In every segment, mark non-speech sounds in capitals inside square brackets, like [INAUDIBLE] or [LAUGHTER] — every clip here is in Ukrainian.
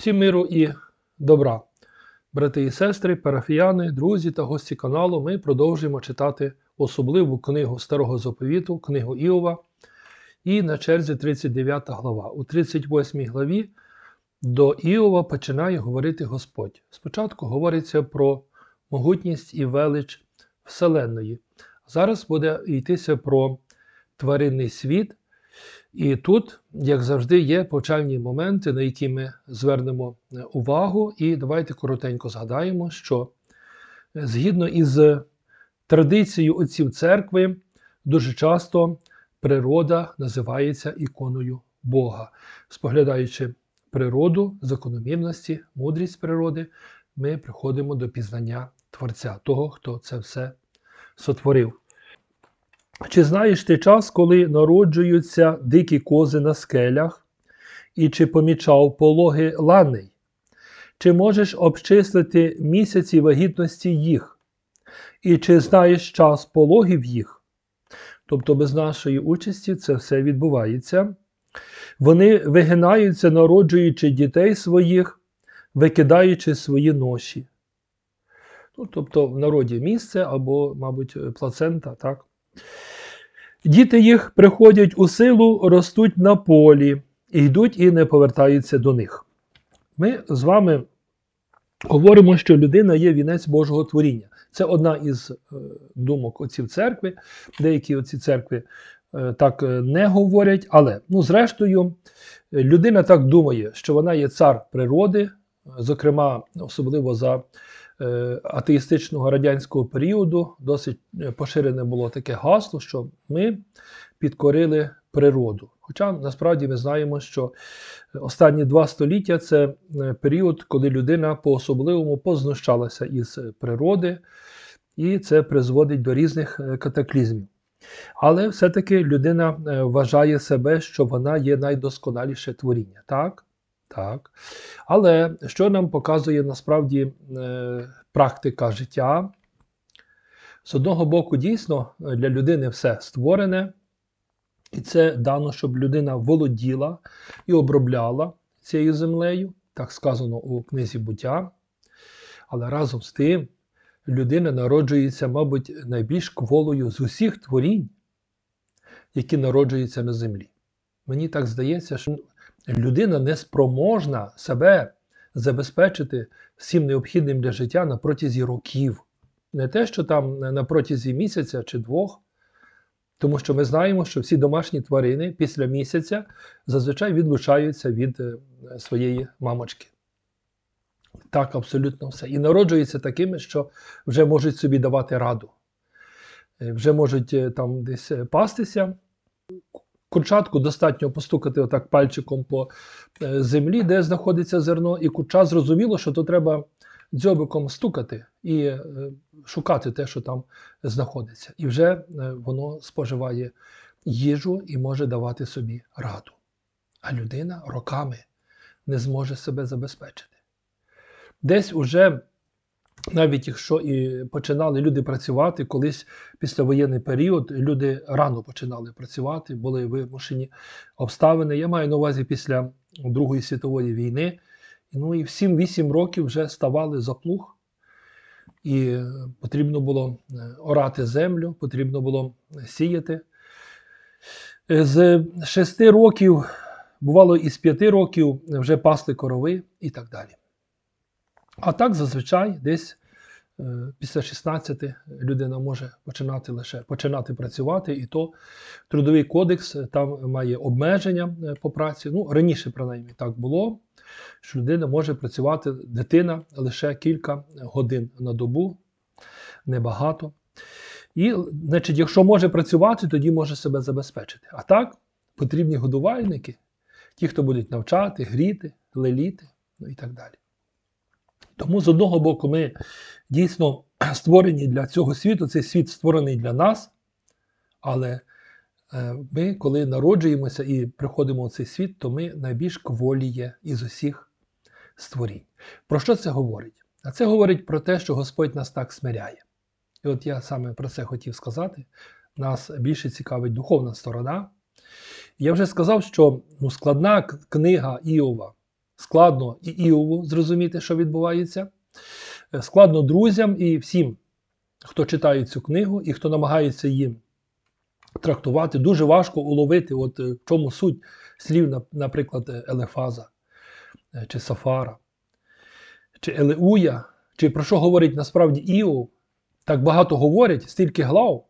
Всім миру і добра. Брати і сестри, парафіяни, друзі та гості каналу, ми продовжуємо читати особливу книгу Старого Заповіту, книгу Іова. І на черзі 39 глава. У 38 главі до Іова починає говорити Господь. Спочатку говориться про могутність і велич Вселенної. Зараз буде йтися про тваринний світ. І тут, як завжди, є повчальні моменти, на які ми звернемо е, увагу. І давайте коротенько згадаємо, що е, згідно із традицією отців церкви, дуже часто природа називається іконою Бога. Споглядаючи природу, закономірності, мудрість природи, ми приходимо до пізнання Творця, того, хто це все сотворив. Чи знаєш ти час, коли народжуються дикі кози на скелях, і чи помічав пологи ланей? Чи можеш обчислити місяці вагітності їх? І чи знаєш час пологів їх? Тобто без нашої участі це все відбувається. Вони вигинаються, народжуючи дітей своїх, викидаючи свої ноші. Ну, Тобто в народі місце або, мабуть, плацента. так? Діти їх приходять у силу, ростуть на полі, і йдуть і не повертаються до них. Ми з вами говоримо, що людина є вінець Божого творіння. Це одна із е, думок отців церкви. Деякі оці церкви е, так е, не говорять, але, ну, зрештою, людина так думає, що вона є цар природи, зокрема, особливо за атеїстичного радянського періоду досить е, поширене було таке гасло, що ми підкорили природу. Хоча насправді ми знаємо, що останні два століття це е, період, коли людина по-особливому познущалася із природи, і це призводить до різних катаклізмів. Але все-таки людина вважає себе, що вона є найдосконаліше творіння. Так? Так. Але що нам показує насправді е, практика життя? З одного боку, дійсно, для людини все створене, і це дано, щоб людина володіла і обробляла цією землею, так сказано у книзі буття. Але разом з тим, людина народжується, мабуть, найбільш кволою з усіх творінь, які народжуються на землі. Мені так здається, що людина не спроможна себе забезпечити всім необхідним для життя на протязі років. Не те, що там на протязі місяця чи двох, тому що ми знаємо, що всі домашні тварини після місяця зазвичай відлучаються від е, своєї мамочки. Так, абсолютно все. І народжуються такими, що вже можуть собі давати раду, е, вже можуть е, там десь пастися. Курчатку достатньо постукати отак пальчиком по е, землі, де знаходиться зерно, і курча зрозуміло, що то треба дзьобиком стукати і е, шукати те, що там знаходиться. І вже е, воно споживає їжу і може давати собі раду. А людина роками не зможе себе забезпечити. Десь уже навіть якщо і починали люди працювати, колись післявоєнний період люди рано починали працювати, були вимушені обставини. Я маю на увазі після Другої світової війни. Ну і в 7-8 років вже ставали за плуг, і потрібно було е, орати землю, потрібно було сіяти. З 6 років, бувало, і з 5 років вже пасли корови і так далі. А так зазвичай десь е, після 16 людина може починати лише починати працювати, і то трудовий кодекс е, там має обмеження е, по праці. Ну, раніше, принаймні, так було, що людина може працювати дитина лише кілька годин на добу, небагато. І, значить, якщо може працювати, тоді може себе забезпечити. А так, потрібні годувальники, ті, хто будуть навчати, гріти, леліти, ну і так далі. Тому з одного боку, ми дійсно [CLEARS THROAT] створені для цього світу, цей світ створений для нас, але е, ми, коли народжуємося і приходимо в цей світ, то ми найбільш кволіє із усіх створінь. Про що це говорить? А це говорить про те, що Господь нас так смиряє. І от я саме про це хотів сказати. Нас більше цікавить духовна сторона. Я вже сказав, що ну, складна книга Іова складно і Іову зрозуміти, що відбувається. Е, Складно друзям і всім, хто читає цю книгу і хто намагається її трактувати, дуже важко уловити, от е, в чому суть слів, наприклад, е, Елефаза чи Сафара, чи Елеуя, чи про що говорить насправді Іов. Так багато говорять, стільки глав,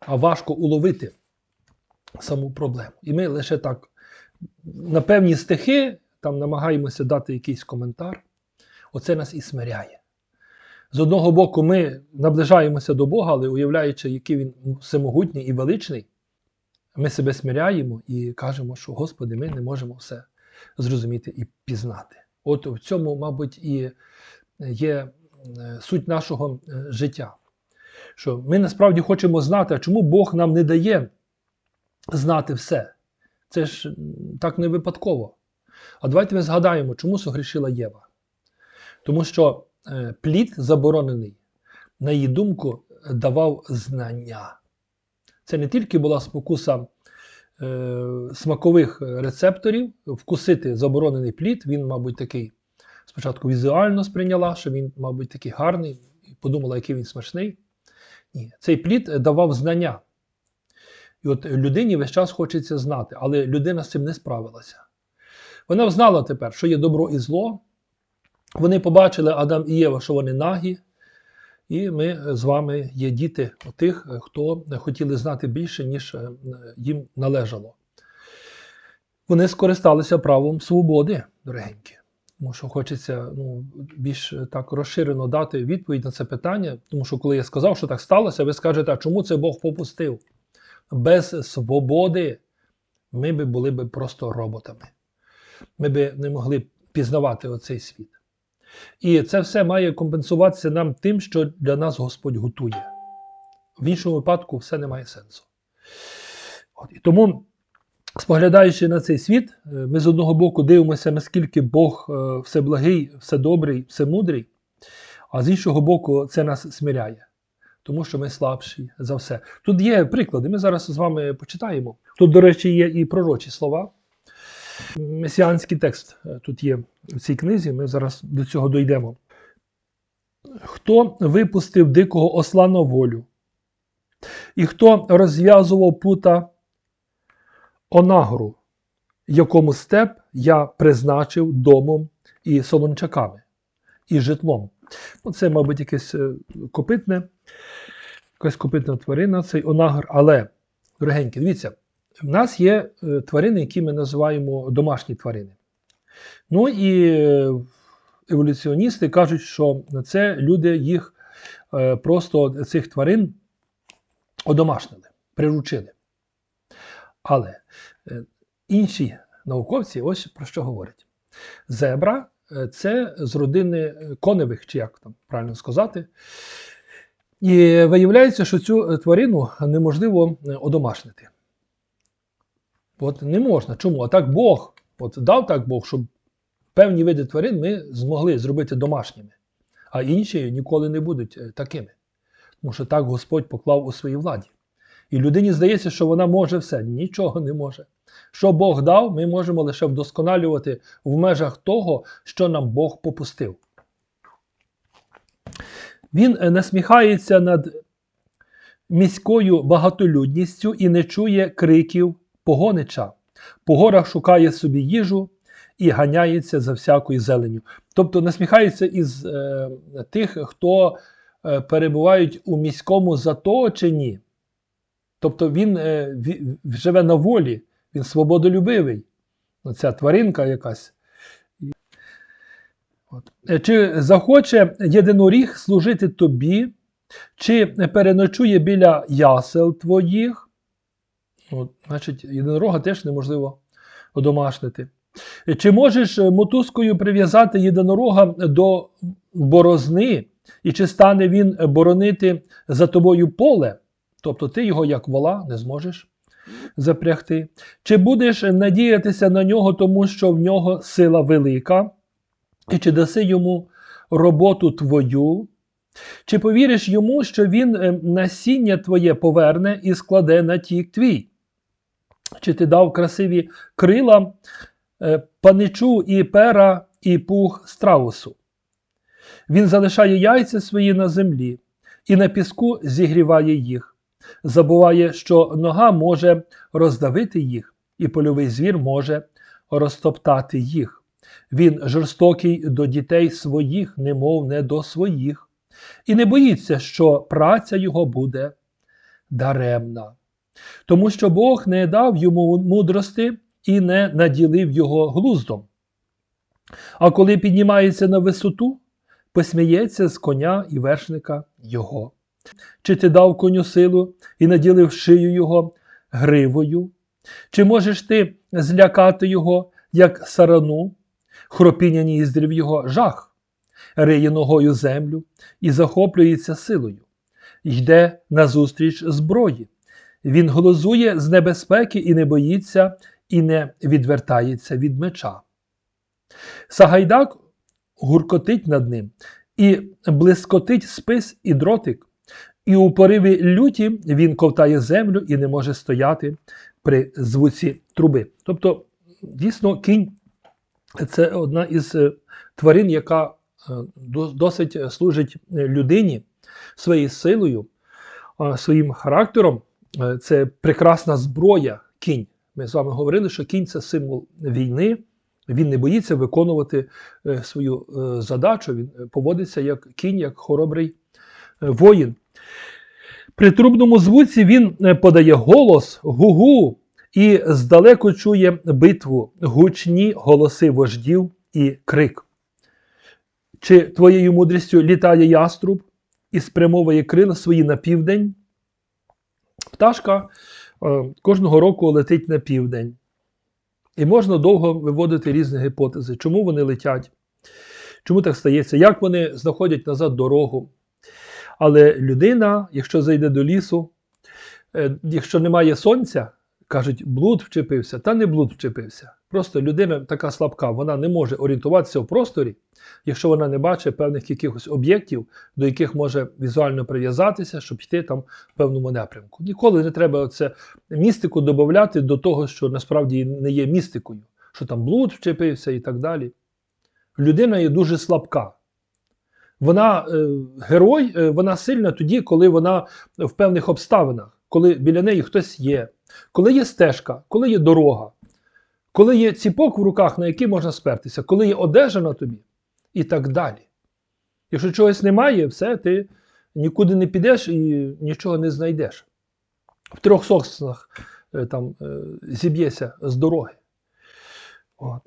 а важко уловити саму проблему. І ми лише так на певні стихи там намагаємося дати якийсь коментар. Оце нас і смиряє. З одного боку, ми наближаємося до Бога, але уявляючи, який він всемогутній і величний, ми себе смиряємо і кажемо, що Господи, ми не можемо все зрозуміти і пізнати. От в цьому, мабуть, і є е, суть нашого е, життя. Що ми насправді хочемо знати, а чому Бог нам не дає знати все. Це ж так не випадково. А давайте ми згадаємо, чому согрішила Єва. Тому що е, плід заборонений, на її думку, давав знання. Це не тільки була спокуса е, смакових рецепторів, вкусити заборонений плід, він, мабуть, такий спочатку візуально сприйняла, що він, мабуть, такий гарний, і подумала, який він смачний. Ні, цей плід давав знання. І от людині весь час хочеться знати, але людина з цим не справилася. Вона знала тепер, що є добро і зло. Вони побачили Адам і Єва, що вони нагі, і ми з вами є діти тих, хто хотіли знати більше, ніж е, їм належало. Вони скористалися правом свободи, дорогенькі. Тому що хочеться ну, більш так розширено дати відповідь на це питання. Тому що коли я сказав, що так сталося, ви скажете, а чому це Бог попустив? Без свободи ми би були б просто роботами. Ми би не могли пізнавати оцей світ. І це все має компенсуватися нам тим, що для нас Господь готує. В іншому випадку все не має сенсу. От, і тому, споглядаючи на цей світ, е, ми з одного боку дивимося, наскільки Бог е, все благий, все добрий, все мудрий, а з іншого боку, це нас смиряє, тому що ми слабші за все. Тут є приклади, ми зараз з вами почитаємо. Тут, до речі, є і пророчі слова. Месіанський текст е, тут є в цій книзі, ми зараз до цього дійдемо. Хто випустив дикого осла на волю? І хто розв'язував пута онагру, якому степ я призначив домом і солончаками, і житлом? Ну, Це, мабуть, якесь е, копитне, якась копитна тварина, цей онагр. Але, дорогенькі, дивіться, в нас є е, тварини, які ми називаємо домашні тварини. Ну і е, еволюціоністи кажуть, що це люди їх е, просто цих тварин одомашнили, приручили. Але інші науковці ось про що говорять. Зебра це з родини коневих, чи як там правильно сказати. І виявляється, що цю тварину неможливо одомашнити. От не можна. Чому? А так Бог, от дав так Бог, щоб певні види тварин ми змогли зробити домашніми, а інші ніколи не будуть е, такими. Тому що так Господь поклав у своїй владі. І людині здається, що вона може все, нічого не може. Що Бог дав, ми можемо лише вдосконалювати в межах того, що нам Бог попустив. Він е, насміхається над міською багатолюдністю і не чує криків погонича. По горах шукає собі їжу і ганяється за всякою зеленю. Тобто насміхається із е, тих, хто е, перебувають у міському заточенні. Тобто він е, ві- живе на волі, він свободолюбивий. Оця тваринка якась. От. Е, Чи захоче єдиноріг служити тобі, чи переночує біля ясел твоїх? От, значить, єдинорога теж неможливо одомашнити. Чи можеш е, мотузкою прив'язати єдинорога до борозни, і чи стане він боронити за тобою поле? Тобто ти його, як вола, не зможеш запрягти. Чи будеш надіятися на нього, тому що в нього сила велика, і чи даси йому роботу твою? Чи повіриш йому, що він е, насіння твоє поверне і складе на тік твій? Чи ти дав красиві крила е, паничу і пера, і пух страусу. Він залишає яйця свої на землі і на піску зігріває їх. Забуває, що нога може роздавити їх, і польовий звір може розтоптати їх. Він жорстокий до дітей своїх, немов не до своїх, і не боїться, що праця його буде даремна. Тому що Бог не дав йому мудрости і не наділив його глуздом. А коли піднімається на висоту, посміється з коня і вершника його. Чи ти дав коню силу і наділив шию його гривою? Чи можеш ти злякати його, як сарану, хропіння ніздрів його жах, риє ногою землю і захоплюється силою, йде назустріч зброї. Він глузує з небезпеки і не боїться, і не відвертається від меча. Сагайдак гуркотить над ним, і блискотить спис і дротик, і у пориві люті він ковтає землю і не може стояти при звуці труби. Тобто, дійсно, кінь це одна із е, тварин, яка е, досить служить людині своєю силою, е, своїм характером. Е, Це прекрасна зброя кінь. Ми з вами говорили, що кінь це символ війни. Він не боїться виконувати е, свою е, задачу. Він поводиться як кінь, як хоробрий воїн. При трубному звуці він подає голос гугу і здалеку чує битву, гучні голоси вождів і крик. Чи твоєю мудрістю літає яструб і спрямовує крила свої на південь? Пташка е, кожного року летить на південь. І можна довго виводити різні гіпотези, чому вони летять, чому так стається, як вони знаходять назад дорогу. Але людина, якщо зайде до лісу, е, якщо немає сонця, кажуть, блуд вчепився, та не блуд вчепився. Просто людина така слабка, вона не може орієнтуватися в просторі, якщо вона не бачить певних якихось об'єктів, до яких може візуально прив'язатися, щоб йти там в певному напрямку. Ніколи не треба оце містику додати до того, що насправді не є містикою, що там блуд вчепився і так далі. Людина є дуже слабка. Вона е, герой, е, вона сильна тоді, коли вона в певних обставинах, коли біля неї хтось є, коли є стежка, коли є дорога, коли є ціпок в руках, на який можна спертися, коли є одежа на тобі і так далі. Якщо чогось немає, все, ти нікуди не підеш і нічого не знайдеш. В трьох соснах е, там е, зіб'єся з дороги. От.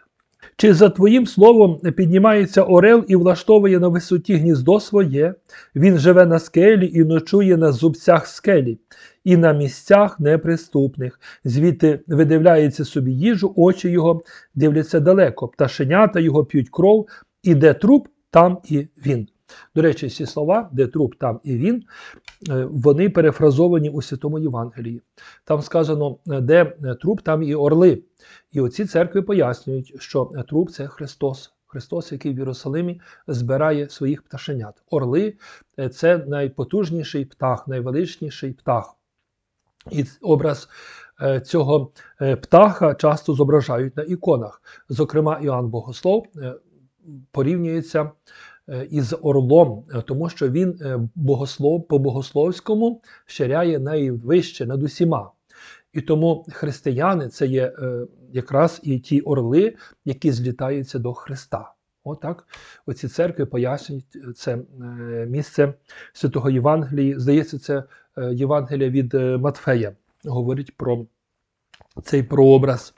Чи за твоїм словом піднімається орел і влаштовує на висоті гніздо своє, він живе на скелі і ночує на зубцях скелі, і на місцях неприступних. Звідти видивляється собі їжу, очі його дивляться далеко, пташенята його п'ють кров, і де труп, там і він. До речі, ці слова, де труп, там і він, е, вони перефразовані у Святому Євангелії. Там сказано, е, де труп, там і орли. І оці церкви пояснюють, що труп це Христос. Христос, який в Єрусалимі збирає своїх пташенят. Орли е, це найпотужніший птах, найвеличніший птах. І образ е, цього е, птаха часто зображають на іконах. Зокрема, Іоанн Богослов е, порівнюється е, із орлом, е, тому що він е, богослов, по богословському щиряє найвище над усіма. І тому християни це є е, якраз і ті орли, які злітаються до Христа. Отак, оці церкви пояснюють це е, місце святого Євангелії. Здається, це е, Євангелія від е, Матфея говорить про цей прообраз.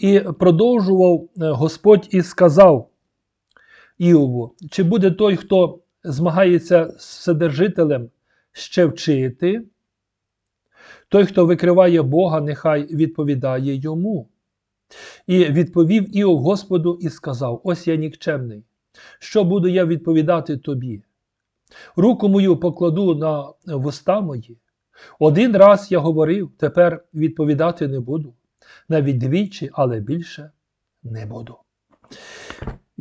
І продовжував е, Господь і сказав Іову, чи буде той, хто змагається з Вседержителем, ще вчити? Той, хто викриває Бога, нехай відповідає йому. І відповів Іов Господу і сказав: Ось я нікчемний. Що буду я відповідати тобі? Руку мою покладу на вуста мої. Один раз я говорив, тепер відповідати не буду. Навіть двічі, але більше не буду.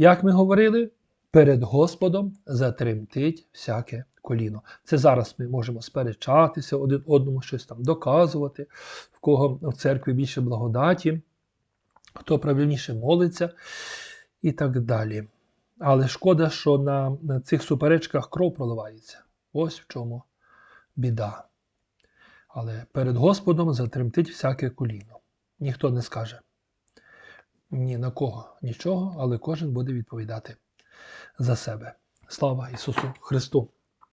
Як ми говорили, перед Господом затремтить всяке коліно. Це зараз ми можемо сперечатися один одному, щось там доказувати, в кого в церкві більше благодаті. хто правильніше молиться і так далі. Але шкода, що на, на цих суперечках кров проливається. Ось в чому біда. Але перед Господом затремтить всяке коліно. Ніхто не скаже ні на кого нічого, але кожен буде відповідати за себе. Слава Ісусу Христу!